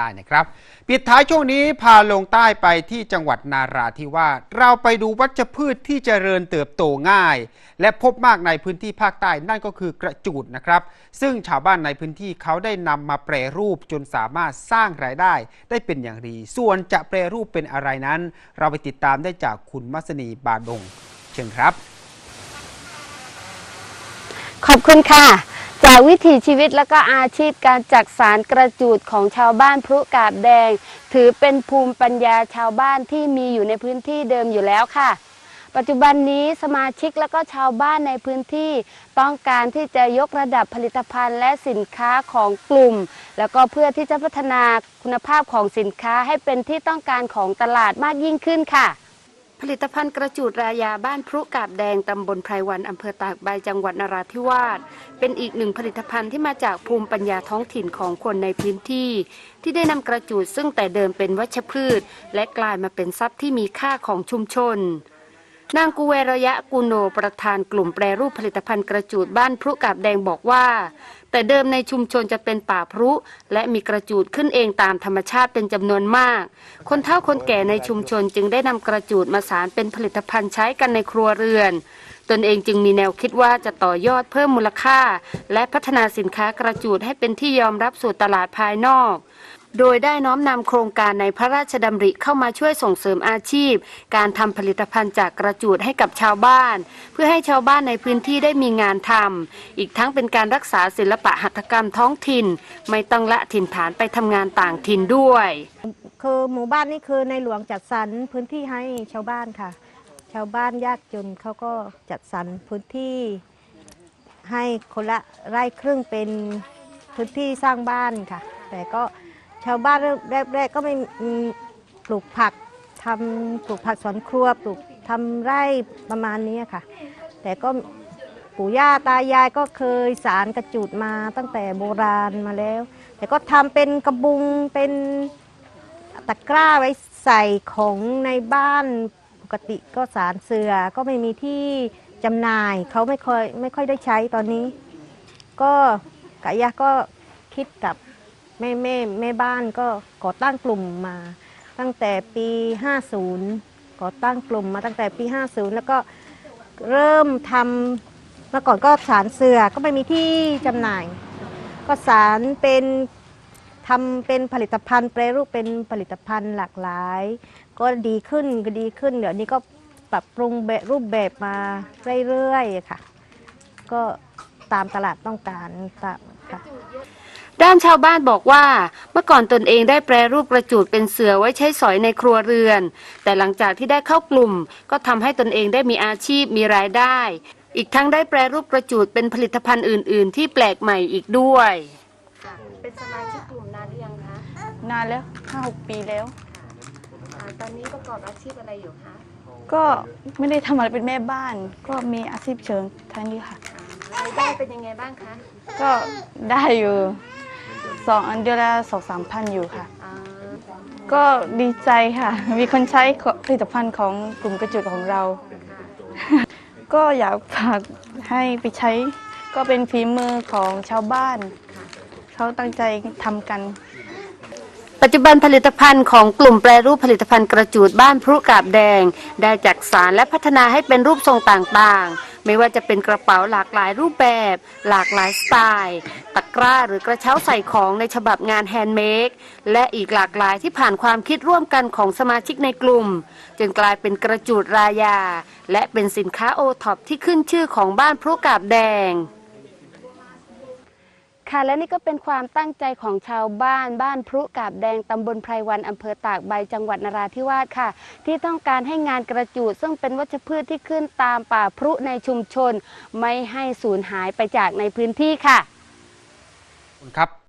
ได้นะครับปิดท้ายช่วงนี้พาลงใต้ไปที่จังหวัดนาราธิวาสเราไปดูวัชพืชที่เจริญเติบโตง่าย และพบมากในพื้นที่ภาคใต้นั่นก็คือกระจูดนะครับ ซึ่งชาวบ้านในพื้นที่เขาได้นำมาแปรรูปจนสามารถสร้างรายได้ ได้เป็นอย่างดีส่วนจะแปรรูปเป็นอะไรนั้น เราไปติดตามได้จากคุณมัสนีบาดง เชิญครับ ขอบคุณค่ะ จากวิถีชีวิตและก็อาชีพการจักสารกระจูดของชาวบ้านพรุกาบแดง ถือเป็นภูมิปัญญาชาวบ้านที่มีอยู่ในพื้นที่เดิมอยู่แล้วค่ะ ปัจจุบันนี้สมาชิกและก็ชาวบ้านในพื้นที่ ต้องการที่จะยกระดับผลิตภัณฑ์และสินค้าของกลุ่ม แล้วก็เพื่อที่จะพัฒนาคุณภาพของสินค้าให้เป็นที่ต้องการของตลาดมากยิ่งขึ้นค่ะ ผลิตภัณฑ์กระจูดรายาบ้านพรุกาบแดงตำบลไพรวันอำเภอตากใบจังหวัดนราธิวาสเป็นอีกหนึ่งผลิตภัณฑ์ที่มาจากภูมิปัญญาท้องถิ่นของคนในพื้นที่ ที่ได้นำกระจูดซึ่งแต่เดิมเป็นวัชพืช และกลายมาเป็นทรัพย์ที่มีค่าของชุมชน นางกูเวระยะกุโนประธานกลุ่มแปรรูปผลิตภัณฑ์กระจูดบ้านพรุกาบแดงบอกว่า แต่เดิมในชุมชนจะเป็นป่าพรุ และมีกระจูดขึ้นเองตามธรรมชาติเป็นจำนวนมาก คนเฒ่าคนแก่ในชุมชนจึงได้นำกระจูดมาสารเป็นผลิตภัณฑ์ใช้กันในครัวเรือน ตนเองจึงมีแนวคิดว่าจะต่อยอดเพิ่มมูลค่า และพัฒนาสินค้ากระจูดให้เป็นที่ยอมรับสู่ตลาดภายนอก โดยได้น้อมนำโครงการในพระราชดำริเข้ามาช่วยส่งเสริมอาชีพ การทำผลิตภัณฑ์จากกระจูดให้กับชาวบ้าน เพื่อให้ชาวบ้านในพื้นที่ได้มีงานทำอีกทั้งเป็นการรักษาศิลปะหัตถกรรมท้องถิ่น ไม่ต้องละถิ่นฐานไปทำงานต่างถิ่นด้วย คือหมู่บ้านนี่คือในหลวงจัดสรรพื้นที่ให้ชาวบ้านค่ะ ชาวบ้านยากจนเขาก็จัดสรรพื้นที่ให้คนละไร่ครึ่งเป็นพื้นที่สร้างบ้านค่ะ แต่ก็ ชาวบ้านแรกๆก็ไม่มีปลูกผักทำปลูกผักสวนครัวปลูกทำไร่ประมาณนี้ค่ะ แต่ก็ปู่ย่าตายายก็เคยสารกระจูดมาตั้งแต่โบราณมาแล้ว แต่ก็ทำเป็นกระบุงเป็นตะกร้าไว้ใส่ของในบ้านปกติก็สารเสือก็ไม่มีที่จำหน่ายเขาไม่ค่อยไม่ค่อยได้ใช้ตอนนี้ ก็กายะก็คิดกับ แม่แม่แม่บ้านก็ก่อตั้งกลุ่มมา ตั้งแต่ปี 50 ก่อตั้งกลุ่มมาตั้งแต่ปี 50 แล้วก็เริ่มทำเมื่อก่อนก็สารเสือก็ไม่มีที่จำหน่าย ก็สารเป็นทำเป็นผลิตภัณฑ์แปรรูปเป็นผลิตภัณฑ์หลากหลาย ก็ดีขึ้นก็ดีขึ้น เดี๋ยวนี้ก็ปรับปรุงแบบรูปแบบมาเรื่อยๆค่ะ ก็ตามตลาดต้องการตามค่ะ ด้านชาวบ้านบอกว่า เมื่อก่อนตนเองได้แปรรูปกระจูดเป็นเสือไว้ใช้สอยในครัวเรือน แต่หลังจากที่ได้เข้ากลุ่ม ก็ทำให้ตนเองได้มีอาชีพมีรายได้ อีกทั้งได้แปรรูปกระจูดเป็นผลิตภัณฑ์อื่น ๆ ที่แปลกใหม่อีกด้วย เป็นสมาชิกกลุ่มนานหรือยังคะนานแล้วห้าหกปีแล้วตอนนี้ประกอบอาชีพอะไรอยู่คะก็ไม่ได้ทำอะไรเป็นแม่บ้าน ก็มีอาชีพเชิงทางนี้ค่ะ รายได้เป็นยังไงบ้างคะ ก็ได้อยู่ สองอันเดือนละสองสามพันอยู่ค่ะ ก็ดีใจค่ะ มีคนใช้ผลิตภัณฑ์ของกลุ่มกระจุดของเรา ก็อยากฝากให้ไปใช้ก็เป็นฝีมือของชาวบ้าน เขาตั้งใจทำกัน ปัจจุบันผลิตภัณฑ์ของกลุ่มแปรรูปผลิตภัณฑ์กระจูดบ้านพรุกาบแดง ได้จักสารและพัฒนาให้เป็นรูปทรงต่างๆ ไม่ว่าจะเป็นกระเป๋าหลากหลายรูปแบบ หลากหลายสไตล์ ตะกร้าหรือกระเช้าใส่ของในฉบับงานแฮนด์เมดและอีกหลากหลายที่ผ่านความคิดร่วมกันของสมาชิกในกลุ่ม จนกลายเป็นกระจูดรายา และเป็นสินค้าโอท็อปที่ขึ้นชื่อของบ้านพรุกาบแดง ค่ะและนี่ก็เป็นความตั้งใจของชาวบ้านบ้านพรุกาบแดงตำบลไพรวันอำเภอตากใบจังหวัดนราธิวาสค่ะ ที่ต้องการให้งานกระจูด ซึ่งเป็นวัชพืชที่ขึ้นตามป่าพรุในชุมชน ไม่ให้สูญหายไปจากในพื้นที่ค่ะ ขอบคุณครับ